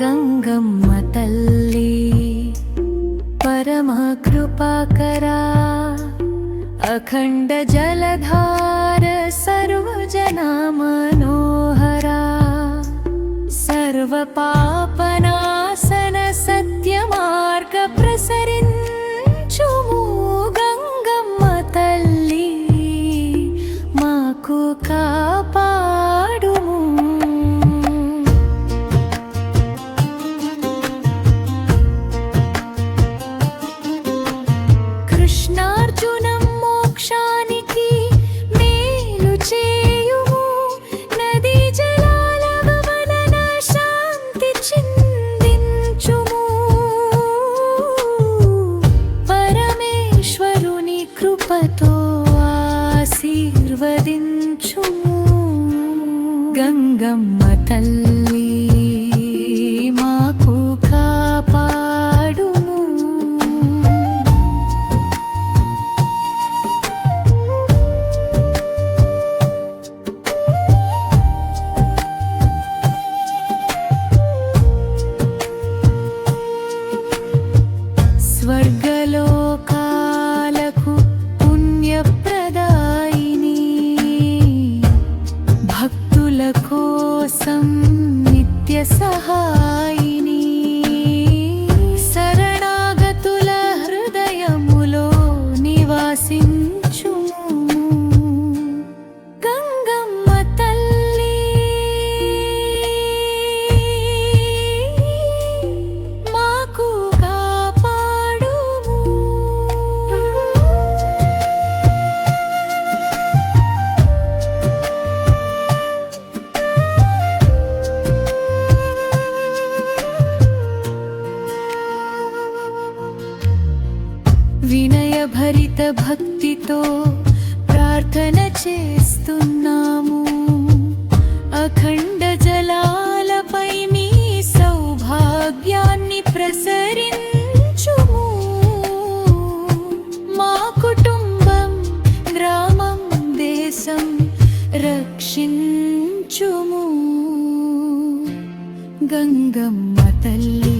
గంగమ్మ తల్లి పరమ కృపాకరా అఖండ జలధార సర్వజనా మనోహరా సర్వ పాపనాశన సత్య కృపతో ఆశీర్వదించుము. గంగమ్మ తల్లి కోసం నిత్య సహాయ. వినయభరిత భక్తితో ప్రార్థన చేస్తున్నాము. అఖండ జలాలపై మీ సౌభాగ్యాన్ని ప్రసరించుము. మా కుటుంబం గ్రామం దేశం రక్షించుము. గంగమ్మ తల్లి